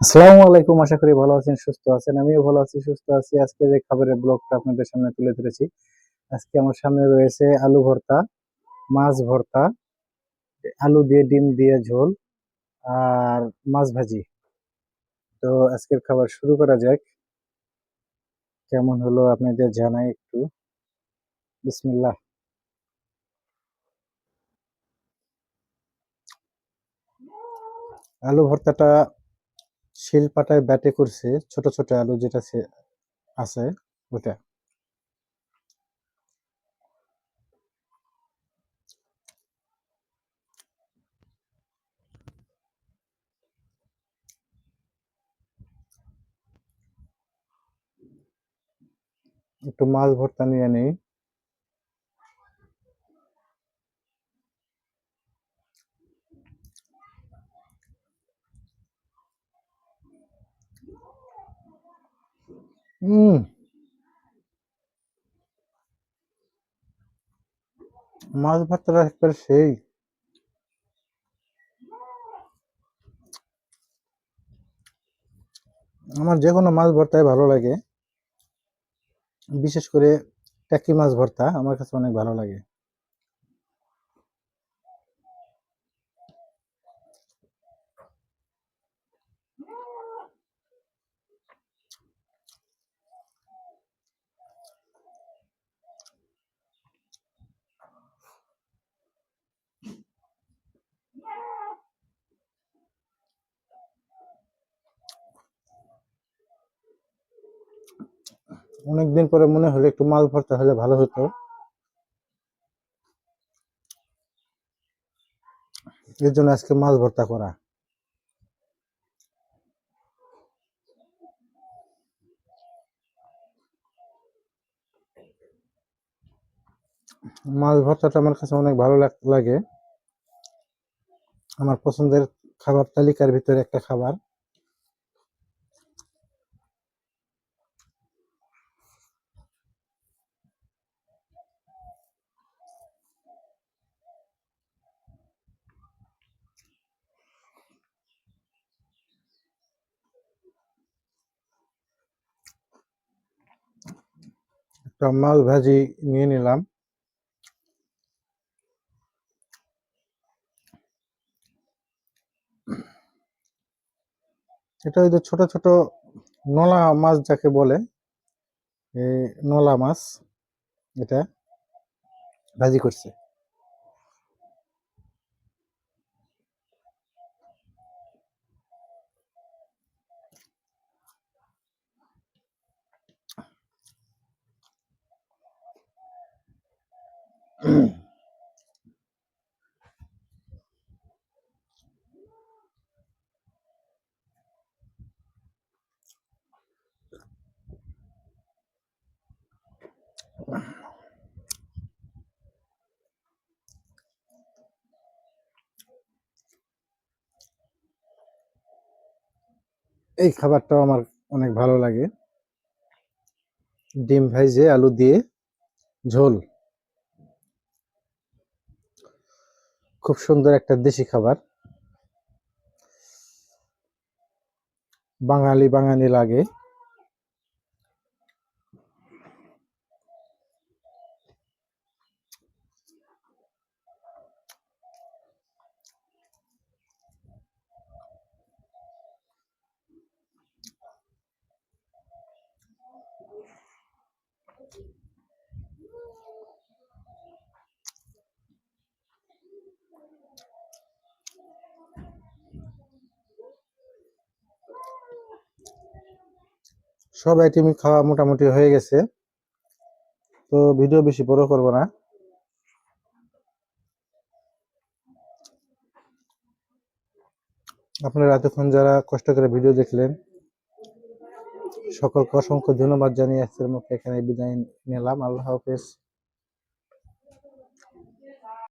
আসসালামু আলাইকুম, আশা করি ভালো আছেন, সুস্থ আছেন। আমিও ভালো আছি, সুস্থ আছি। আজকে যে খাবারের ব্লগটা আপনাদের সামনে তুলে ধরেছি, আজকে আমার সামনে রয়েছে আলু ভর্তা, মাছ ভর্তা, আলু দিয়ে ডিম দিয়ে ঝোল আর মাছ ভাজি। তো আজকের খাবার শুরু করা যাক। কেমন হলো আপনাদের জানাই একটু। বিসমিল্লাহ। আলু ভর্তাটা শিল পাটায় ব্যাটে করছে ছোট ছোট আলু যেটা আছে ওটা একটু মাছ ভর্তা নিয়ে নেই। হুম মাছ ভর্তাটা একবার সেই। আমার যে কোনো মাছ ভর্তাই ভালো লাগে। বিশেষ করে টাকি মাছ ভর্তা আমার কাছে অনেক ভালো লাগে। অনেকদিন পরে মনে হলো একটু মাছ ভর্তা হলে ভালো হতো। এর জন্য আজকে মাছ ভর্তা করা। মাছ ভর্তাটা আমার কাছে অনেক ভালো লাগ- লাগে। আমার পছন্দের খাবার তালিকার ভিতরে একটা খাবার। মাছ ভাজি নিয়ে নিলাম। এটা ওই যে ছোট ছোট নলা মাছ যাকে বলে, এই নলা মাছ এটা ভাজি করছে। এই খাবারটাও আমার অনেক ভালো লাগে। ডিম ভাইজে আলু দিয়ে ঝোল। খুব সুন্দর একটা দেশি খাবার। বাঙালি বাঙালি লাগে। সব আইটেমই খাওয়া মোটামুটি হয়ে গেছে। তো ভিডিও বেশি বড় করব না। আপনারা এতক্ষণ যারা কষ্ট করে ভিডিও দেখলেন সকলকে অসংখ্য ধন্যবাদ জানিয়ে আজকের মতো এখানে বিদায় নিলাম। আল্লাহ হাফেজ।